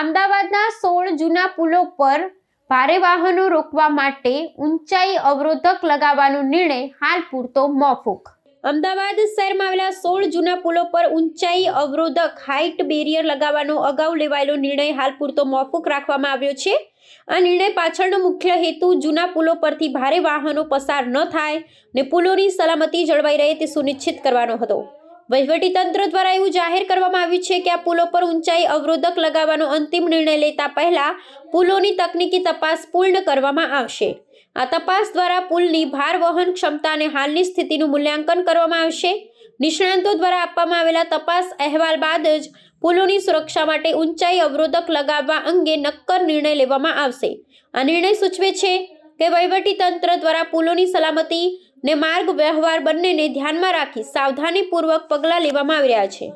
અમદાવાદના સોળ જૂના પુલો પર ભારે વાહનો રોકવા માટે ઊંચાઈ અવરોધક લગાવવાનો નિર્ણય હાલ પૂરતો મોફુક. અમદાવાદ શહેરમાં આવેલા સોળ જૂના પુલો પર ઊંચાઈ અવરોધક હાઇટ બેરિયર લગાવવાનો અગાઉ લેવાયેલો નિર્ણય હાલ પૂરતો મોકૂફ રાખવામાં આવ્યો છે. આ નિર્ણય પાછળનો મુખ્ય હેતુ જૂના પુલો પરથી ભારે વાહનો પસાર ન થાય ને પુલોની સલામતી જળવાઈ રહે તે સુનિશ્ચિત કરવાનો હતો. તંત્ર દ્વારા એવું જાહેર કરવામાં આવ્યું છે કે આ પુલો પર ઊંચાઈ અવરોધક લગાવવાનો અંતિમ નિર્ણય લેતા પહેલા પુલોની તકનીકી તપાસ પૂર્ણ કરવામાં આવશે. આ તપાસ દ્વારા પુલની ભાર વહન ક્ષમતા અને હાલની સ્થિતિનું મૂલ્યાંકન કરવામાં આવશે. નિષ્ણાંતો દ્વારા આપવામાં આવેલા તપાસ અહેવાલ બાદ જ પુલોની સુરક્ષા માટે ઊંચાઈ અવરોધક લગાવવા અંગે નક્કર નિર્ણય લેવામાં આવશે. આ નિર્ણય સૂચવે છે કે તંત્ર દ્વારા પુલોની સલામતી ને માર્ગ વ્યવહાર બંનેને ધ્યાનમાં રાખી સાવધાનીપૂર્વક પગલાં લેવામાં આવી રહ્યા છે.